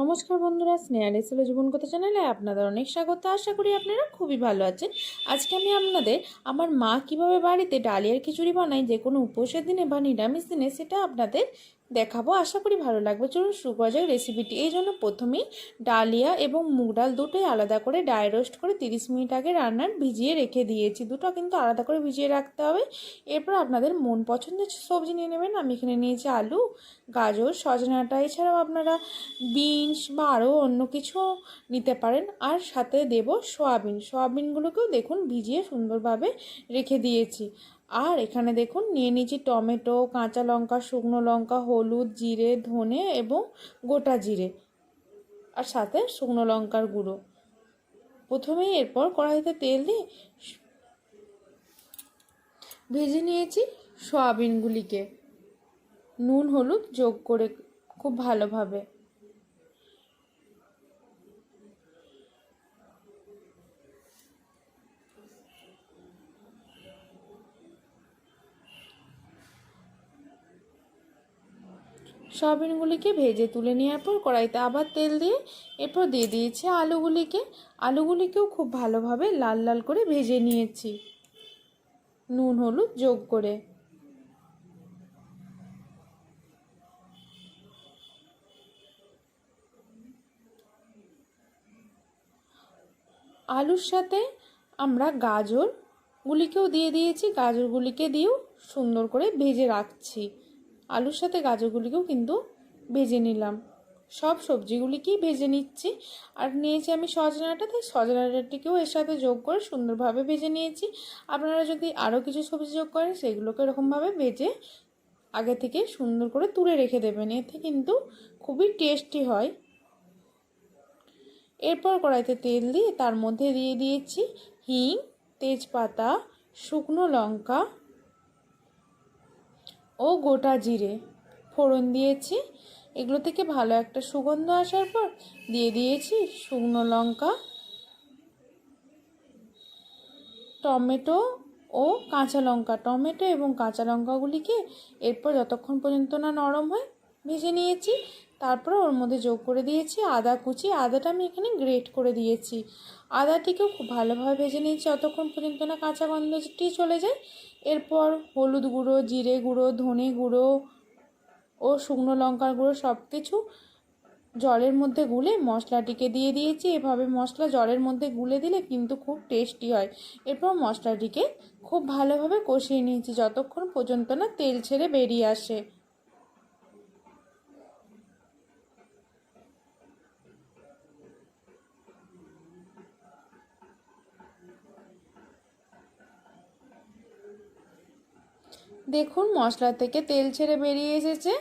নমস্কার বন্ধুরা, স্নেহা রেসেলো জীবনকথা চ্যানেলে আপনাদের অনেক স্বাগত। আশা করি আপনারা খুবই ভালো আছেন। আজকে আমি আপনাদের আমার মা কীভাবে বাড়িতে ডালিয়ার খিচুড়ি বানাই যে কোনো উপোসের দিনে বা নিরামিষ দিনে, সেটা আপনাদের দেখাবো, আশা করি ভালো লাগবে। চলুন শুরু করা রেসিপিটি এই জন্য প্রথমেই ডালিয়া এবং মুগ ডাল দুটোই আলাদা করে ডাই রোস্ট করে তিরিশ মিনিট আগে রান্নার ভিজিয়ে রেখে দিয়েছি। দুটো কিন্তু আলাদা করে ভিজিয়ে রাখতে হবে। এরপর আপনাদের মন পছন্দের সবজি নিয়ে নেবেন, আমি এখানে নিয়েছি আলু, গাজর সজনাটা এছাড়াও আপনারা বিনস বা আরও অন্য কিছু নিতে পারেন। আর সাথে দেব সয়াবিন। সয়াবিনগুলোকেও দেখুন ভিজিয়ে সুন্দরভাবে রেখে দিয়েছি। আর এখানে দেখুন, নিয়ে নিয়েছি টমেটো, কাঁচা লঙ্কা, শুকনো লঙ্কা, হলুদ, জিরে, ধনে এবং গোটা জিরে। আর সাথে শুকনো লঙ্কার গুঁড়ো। প্রথমেই এরপর কড়াইতে তেল দিয়ে ভেজে নিয়েছি সয়াবিনগুলিকে। নুন, হলুদ যোগ করে খুব ভালোভাবে। সয়াবিনগুলিকে ভেজে তুলে নেওয়ার পর কড়াইতে আবার তেল দিয়ে এরপর দিয়ে দিয়েছি আলুগুলিকে। আলুগুলিকেও খুব ভালোভাবে লাল লাল করে ভেজে নিয়েছি। নুন, হলুদ যোগ করে। আলুর সাথে আমরা গাজরগুলিকেও দিয়ে দিয়েছি। গাজরগুলিকে দিয়েও সুন্দর করে ভেজে রাখছি। আলুর সাথে গাজরগুলিকেও কিন্তু ভেজে নিলাম। সব সবজিগুলিকেই ভেজে নিচ্ছি। আর নিয়েছি আমি সজনাটা তাই সজনাটাটিকেও এর সাথে যোগ করে সুন্দরভাবে ভেজে নিয়েছি। আপনারা যদি আরও কিছু সবজি যোগ করেন, সেগুলোকে এরকমভাবে ভেজে আগে থেকে সুন্দর করে তুলে রেখে দেবেন। এতে কিন্তু খুবই টেস্টি হয়। এরপর কড়াইতে তেল দিয়ে তার মধ্যে দিয়ে দিয়েছি হিং, তেজপাতা, শুকনো লঙ্কা ও গোটা জিরে ফোড়ন দিয়েছি। এগুলো থেকে ভালো একটা সুগন্ধ আসার পর দিয়ে দিয়েছি শুকনো লঙ্কা, টমেটো ও কাঁচা লঙ্কা। টমেটো এবং কাঁচা লঙ্কাগুলিকে এরপর যতক্ষণ পর্যন্ত না নরম হয় ভেজে নিয়েছি। তারপর ওর মধ্যে যোগ করে দিয়েছি আদা কুচি। আদাটা আমি এখানে গ্রেট করে দিয়েছি। আদাটিকেও খুব ভালোভাবে ভেজে নিয়েছি। অতক্ষণ পর্যন্ত না কাঁচা গন্ধটি চলে যায়, এরপর হলুদ গুঁড়ো, জিরে গুঁড়ো, ধনে গুঁড়ো ও শুকনো লঙ্কার গুঁড়ো সব কিছু জলের মধ্যে গুলে মশলাটিকে দিয়ে দিয়েছি। এভাবে মশলা জলের মধ্যে গুলে দিলে কিন্তু খুব টেস্টি হয়। এরপর মশলাটিকে খুব ভালোভাবে কষিয়ে নিয়েছি। যতক্ষণ পর্যন্ত না তেল ছেড়ে বেরিয়ে আসে। দেখুন, মশলা থেকে তেল ছেড়ে বেরিয়ে এসেছে।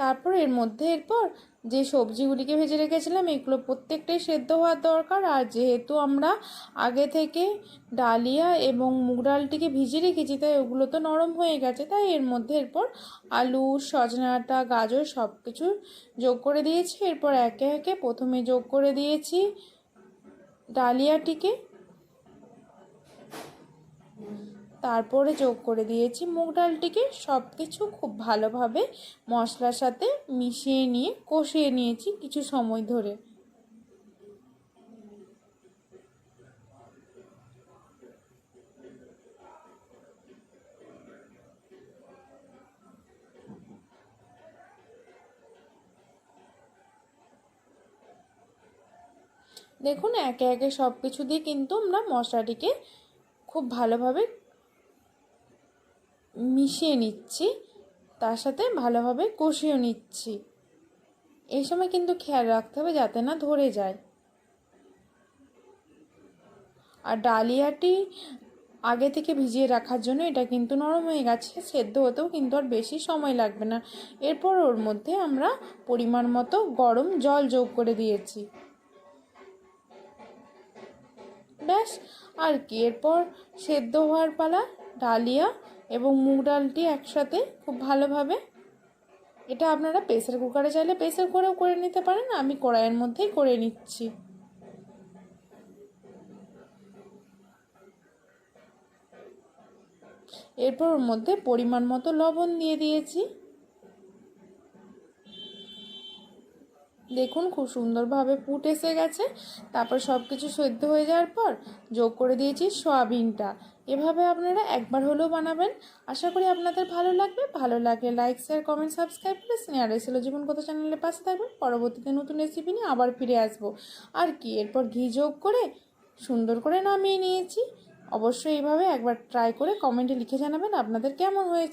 তারপর এর মধ্যে এরপর যে সবজিগুলিকে ভেজে রেখেছিলাম, এগুলো প্রত্যেকটাই সেদ্ধ হওয়ার দরকার। আর যেহেতু আমরা আগে থেকে ডালিয়া এবং মুগ ডালটিকে ভিজিয়ে রেখেছি, তাই ওগুলো তো নরম হয়ে গেছে, তাই এর মধ্যে এরপর আলু সজনাটা গাজর সব কিছু যোগ করে দিয়েছি। এরপর একে একে প্রথমে যোগ করে দিয়েছি ডালিয়াটিকে। তারপরে যোগ করে দিয়েছি মুগ ডালটিকে। সব কিছু খুব ভালোভাবে মশলার সাথে মিশিয়ে নিয়ে, কষিয়ে নিয়েছি কিছু সময় ধরে। দেখুন, একে একে সব কিছু দিয়ে কিন্তু আমরা মশলাটিকে খুব ভালোভাবে মিশিয়ে নিচ্ছি, তার সাথে ভালোভাবে কষিয়ে নিচ্ছি। এই সময় কিন্তু খেয়াল রাখতে হবে যাতে না ধরে যায়। আর ডালিয়াটি আগে থেকে ভিজিয়ে রাখার জন্য এটা কিন্তু নরম হয়ে গেছে, সেদ্ধ হতেও কিন্তু আর বেশি সময় লাগবে না। এরপর ওর মধ্যে আমরা পরিমাণ মতো গরম জল যোগ করে দিয়েছি। ব্যাস, আর কি। এরপর সেদ্ধ হওয়ার পালা, ডালিয়া এবং মুগ ডালটি একসাথে খুব ভালোভাবে। এটা আপনারা প্রেসার কুকারে চাইলে প্রেসার করেও করে নিতে পারেন, আমি কড়াইয়ের মধ্যেই করে নিচ্ছি। এরপর ওর মধ্যে পরিমাণ মতো লবণ দিয়ে দিয়েছি। দেখুন, খুব সুন্দরভাবে পুট এসে গেছে। তারপর সব কিছু সেদ্ধ হয়ে যাওয়ার পর যোগ করে দিয়েছি সয়াবিনটা। এভাবে আপনারা একবার হলেও বানাবেন। আশা করি আপনাদের ভালো লাগবে। ভালো লাগলে লাইক শেয়ার কমেন্ট সাবস্ক্রাইব করে স্নেহা রেসিলো জীবন কথা চ্যানেলের পাশে থাকবেন। পরবর্তীতে নতুন রেসিপি নিয়ে আবার ফিরে আসব। আর কি, এরপর ঘি যোগ করে সুন্দর করে নামিয়ে নিয়েছি। অবশ্যই এইভাবে একবার ট্রাই করে কমেন্টে লিখে জানাবেন আপনাদের কেমন হয়েছে।